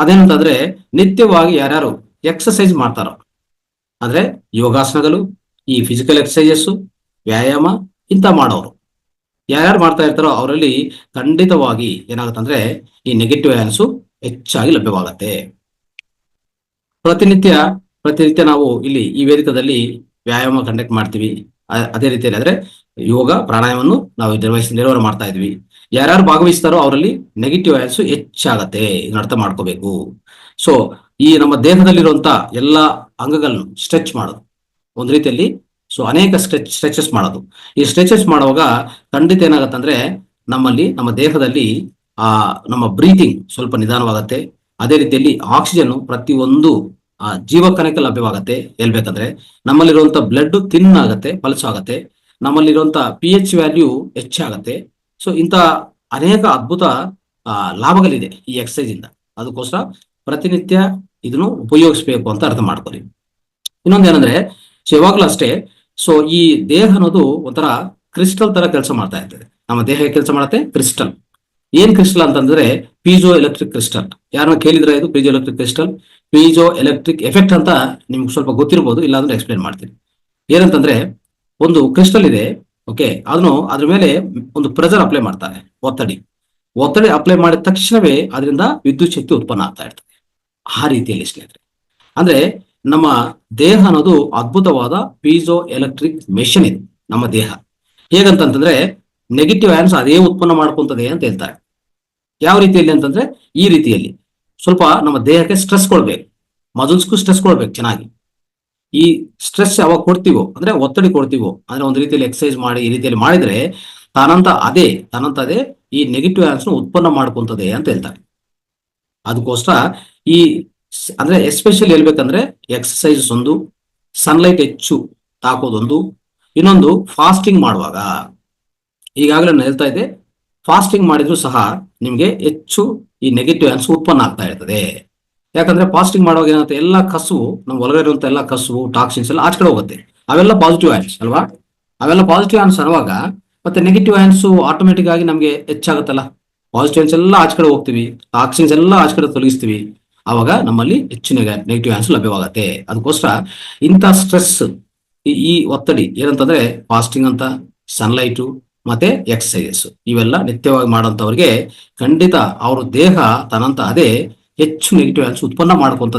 ಅದೇನಂತಂದ್ರೆ ನಿತ್ಯವಾಗಿ ಯಾರ್ಯಾರು ಎಕ್ಸಸೈಸ್ ಮಾಡ್ತಾರೋ. ಅಂದ್ರೆ ಯೋಗಾಸನಗಳು, ಈ ಫಿಸಿಕಲ್ ಎಕ್ಸಸೈಸಸ್ ವ್ಯಾಯಾಮ ಇಂಥ ಮಾಡೋರು. ಯಾರ್ಯಾರು ಮಾಡ್ತಾ ಇರ್ತಾರೋ ಅವರಲ್ಲಿ ಖಂಡಿತವಾಗಿ ಏನಾಗುತ್ತಂದ್ರೆ ಈ ನೆಗೆಟಿವ್ ಆಯನ್ಸು ಹೆಚ್ಚಾಗಿ ಲಭ್ಯವಾಗತ್ತೆ. ಪ್ರತಿನಿತ್ಯ ಪ್ರತಿನಿತ್ಯ ನಾವು ಇಲ್ಲಿ ಈ ವೇದಿಕದಲ್ಲಿ ವ್ಯಾಯಾಮ ಕಂಡಕ್ಟ್ ಮಾಡ್ತೀವಿ. ಅದೇ ರೀತಿಯಲ್ಲಿ ಅಂದ್ರೆ ಯೋಗ ಪ್ರಾಣಾಯಾಮವನ್ನು ನಾವು ನಿರ್ವಹಿಸಿ ಮಾಡ್ತಾ ಇದ್ವಿ. ಯಾರ್ಯಾರು ಭಾಗವಹಿಸ್ತಾರೋ ಅವರಲ್ಲಿ ನೆಗೆಟಿವ್ ಆಯಸ್ ಹೆಚ್ಚಾಗತ್ತೆ. ಇದನ್ನ ಅರ್ಥ ಮಾಡ್ಕೋಬೇಕು. ಸೊ ಈ ನಮ್ಮ ದೇಹದಲ್ಲಿರುವಂತ ಎಲ್ಲ ಅಂಗಗಳನ್ನು ಸ್ಟ್ರೆಚ್ ಮಾಡೋದು. ಒಂದ್ ರೀತಿಯಲ್ಲಿ ಸೊ ಅನೇಕ ಸ್ಟ್ರೆಚ್ ಸ್ಟ್ರೆಚಸ್ ಮಾಡೋದು. ಈ ಸ್ಟ್ರೆಚಸ್ ಮಾಡುವಾಗ ಖಂಡಿತ ಏನಾಗತ್ತಂದ್ರೆ ನಮ್ಮಲ್ಲಿ, ನಮ್ಮ ದೇಹದಲ್ಲಿ, ಆ, ನಮ್ಮ ಬ್ರೀತಿಂಗ್ ಸ್ವಲ್ಪ ನಿಧಾನವಾಗತ್ತೆ. ಅದೇ ರೀತಿಯಲ್ಲಿ ಆಕ್ಸಿಜನ್ ಪ್ರತಿಯೊಂದು, ಆ, ಜೀವಕಣಕ್ಕೆ ಲಭ್ಯವಾಗತ್ತೆ. ಹೇಳ್ಬೇಕಂದ್ರೆ, ನಮ್ಮಲ್ಲಿರುವಂತ ಬ್ಲಡ್ ತಿನ್ ಆಗತ್ತೆ ಪಲ್ಸ್ ಆಗತ್ತೆ. ನಮ್ಮಲ್ಲಿರುವಂತ ಪಿ ಎಚ್ ವ್ಯಾಲ್ಯೂ ಹೆಚ್ಚಾಗತ್ತೆ ಸೊ ಇಂತ ಅನೇಕ ಅದ್ಭುತ ಲಾಭಗಳಿದೆ ಈ ಎಕ್ಸಸೈಸ್ ಇಂದ. ಅದಕ್ಕೋಸ್ಕರ ಪ್ರತಿನಿತ್ಯ ಇದನ್ನು ಉಪಯೋಗಿಸ್ಬೇಕು ಅಂತ ಅರ್ಥ ಮಾಡ್ಕೊಳ್ಳಿ. ಇನ್ನೊಂದೇನಂದ್ರೆ ಯಾವಾಗ್ಲೂ ಅಷ್ಟೇ ಸೊ ಈ ದೇಹ ಅನ್ನೋದು ಒಂಥರ ಕ್ರಿಸ್ಟಲ್ ತರ ಕೆಲಸ ಮಾಡ್ತಾ ಇರ್ತದೆ. ನಮ್ಮ ದೇಹ ಕೆಲಸ ಮಾಡುತ್ತೆ? ಕ್ರಿಸ್ಟಲ್ ಏನ್ ಕ್ರಿಸ್ಟಲ್ ಅಂತಂದ್ರೆ ಪೀಜೋ ಎಲೆಕ್ಟ್ರಿಕ್ ಕ್ರಿಸ್ಟಲ್ ಯಾರನ್ನ ಕೇಳಿದ್ರೆ ಇದು piezo electric crystal piezo electric effect ಅಂತ ನಿಮ್ಗೆ ಸ್ವಲ್ಪ ಗೊತ್ತಿರ್ಬೋದು, ಇಲ್ಲಾಂದ್ರೆ ಎಕ್ಸ್ಪ್ಲೇನ್ ಮಾಡ್ತೀನಿ. ಏನಂತಂದ್ರೆ ಒಂದು ಕ್ರಿಸ್ಟಲ್ ಇದೆ ಓಕೆ ಅದನ್ನು ಅದ್ರ ಮೇಲೆ ಒಂದು ಪ್ರೆಷರ್ ಅಪ್ಲೈ ಮಾಡ್ತಾರೆ, ಒತ್ತಡಿ. ಒತ್ತಡಿ ಅಪ್ಲೈ ಮಾಡಿದ ತಕ್ಷಣವೇ ಅದರಿಂದ ವಿದ್ಯುತ್ ಶಕ್ತಿ ಉತ್ಪನ್ನ ಆಗ್ತಾ ಇರ್ತದೆ. ಆ ರೀತಿಯಲ್ಲಿ ಸ್ನೇಹಿತರೆ. ಅಂದ್ರೆ ನಮ್ಮ ದೇಹ ಅನ್ನೋದು ಅದ್ಭುತವಾದ ಪೀಜೋ ಎಲೆಕ್ಟ್ರಿಕ್ ಮೆಷಿನ್ ಇದು, ನಮ್ಮ ದೇಹ. ಹೇಗಂತಂತಂದ್ರೆ ನೆಗೆಟಿವ್ ಆಯನ್ಸ್ ಅದೇ ಉತ್ಪನ್ನ ಮಾಡ್ಕೊಂತದೆ ಅಂತ ಹೇಳ್ತಾರೆ. ಯಾವ ರೀತಿಯಲ್ಲಿ ಅಂತಂದ್ರೆ ಈ ರೀತಿಯಲ್ಲಿ. ಸ್ವಲ್ಪ ನಮ್ಮ ದೇಹಕ್ಕೆ ಸ್ಟ್ರೆಸ್ ಕೊಡ್ಬೇಕು. ಮಜಲ್ಸ್ಗೂ ಸ್ಟ್ರೆಸ್ ಕೊಡ್ಬೇಕು ಚೆನ್ನಾಗಿ. ಈ ಸ್ಟ್ರೆಸ್ ಯಾವಾಗ ಕೊಡ್ತೀವೋ, ಅಂದ್ರೆ ಒತ್ತಡಿ ಕೊಡ್ತೀವೋ ಅಂದ್ರೆ ಒಂದು ರೀತಿಯಲ್ಲಿ ಎಕ್ಸರ್ಸೈಸ್ ಮಾಡಿ, ಈ ರೀತಿಯಲ್ಲಿ ಮಾಡಿದ್ರೆ ತಾನಂತ ಅದೇ ತಾನಂತ ಅದೇ ಈ ನೆಗೆಟಿವ್ ಆನ್ಸ್ ಉತ್ಪನ್ನ ಮಾಡ್ಕೊಂತದೆ ಅಂತ ಹೇಳ್ತಾರೆ. ಅದಕ್ಕೋಸ್ಕರ ಈ ಅಂದ್ರೆ ಎಸ್ಪೆಷಲಿ ಹೇಳ್ಬೇಕಂದ್ರೆ ಎಕ್ಸಸೈಸ್ ಒಂದು ಸನ್ಲೈಟ್ ಹೆಚ್ಚು ತಾಕೋದೊಂದು, ಇನ್ನೊಂದು ಫಾಸ್ಟಿಂಗ್ ಮಾಡುವಾಗ. ಈಗಾಗಲೇ ನಾನು ಹೇಳ್ತಾ ಇದ್ದೆ ಫಾಸ್ಟಿಂಗ್ ಮಾಡಿದ್ರು ಸಹ ನಿಮ್ಗೆ ಹೆಚ್ಚು ಈ ನೆಗೆಟಿವ್ ಆನ್ಸ್ ಉತ್ಪನ್ನ ಆಗ್ತಾ ಇರ್ತದೆ. ಯಾಕಂದ್ರೆ ಫಾಸ್ಟಿಂಗ್ ಮಾಡುವಾಗ ಏನಾಗುತ್ತೆ? ಎಲ್ಲ ಕಸುವು, ನಮ್ಮ ಒಳಗಡೆ ಇರುವಂತ ಎಲ್ಲ ಕಸು ಟಾಕ್ಸಿನ್ಸ್ ಎಲ್ಲ ಆಚೆ ಕಡೆ ಹೋಗುತ್ತೆ. ಅವೆಲ್ಲ ಪಾಸಿಟಿವ್ ಆಯನ್ಸ್ ಅಲ್ವಾ? ಅವೆಲ್ಲ ಪಾಸಿಟಿವ್ ಆಯನ್ಸ್ ಅನ್ನುವಾಗ ಮತ್ತೆ ನೆಗೆಟಿವ್ ಆಯನ್ಸ್ ಆಟೋಮೆಟಿಕ್ ಆಗಿ ನಮ್ಗೆ ಹೆಚ್ಚಾಗುತ್ತಲ್ಲ? ಪಾಸಿಟಿವ್ ಆಯನ್ಸ್ ಎಲ್ಲ ಆಚೆ ಕಡೆ ಹೋಗ್ತೀವಿ ಟಾಕ್ಸಿನ್ಸ್ ಎಲ್ಲ ಆಚೆ ಕಡೆ ತೊಲಗಿಸ್ತೀವಿ. ಅವಾಗ ನಮ್ಮಲ್ಲಿ ಹೆಚ್ಚು ನೆಗೆಟಿವ್ ಆಯನ್ಸ್ ಲಭ್ಯವಾಗುತ್ತೆ. ಅದಕ್ಕೋಸ್ಕರ ಇಂಥ ಸ್ಟ್ರೆಸ್ ಈ ಒತ್ತಡಿ ಏನಂತಂದ್ರೆ ಫಾಸ್ಟಿಂಗ್ ಅಂತ ಸನ್ಲೈಟು ಮತ್ತೆ ಎಕ್ಸಸೈಸಸ್ ಇವೆಲ್ಲ ನಿತ್ಯವಾಗಿ ಮಾಡೋಂಥವ್ರಿಗೆ ಖಂಡಿತ ಅವ್ರ ದೇಹ ತನ್ನಂತ ಅದೇ ಹೆಚ್ಚು ನೆಗೆಟಿವ್ ಆಲ್ಸ್ ಉತ್ಪನ್ನ ಮಾಡ್ಕೊಂತ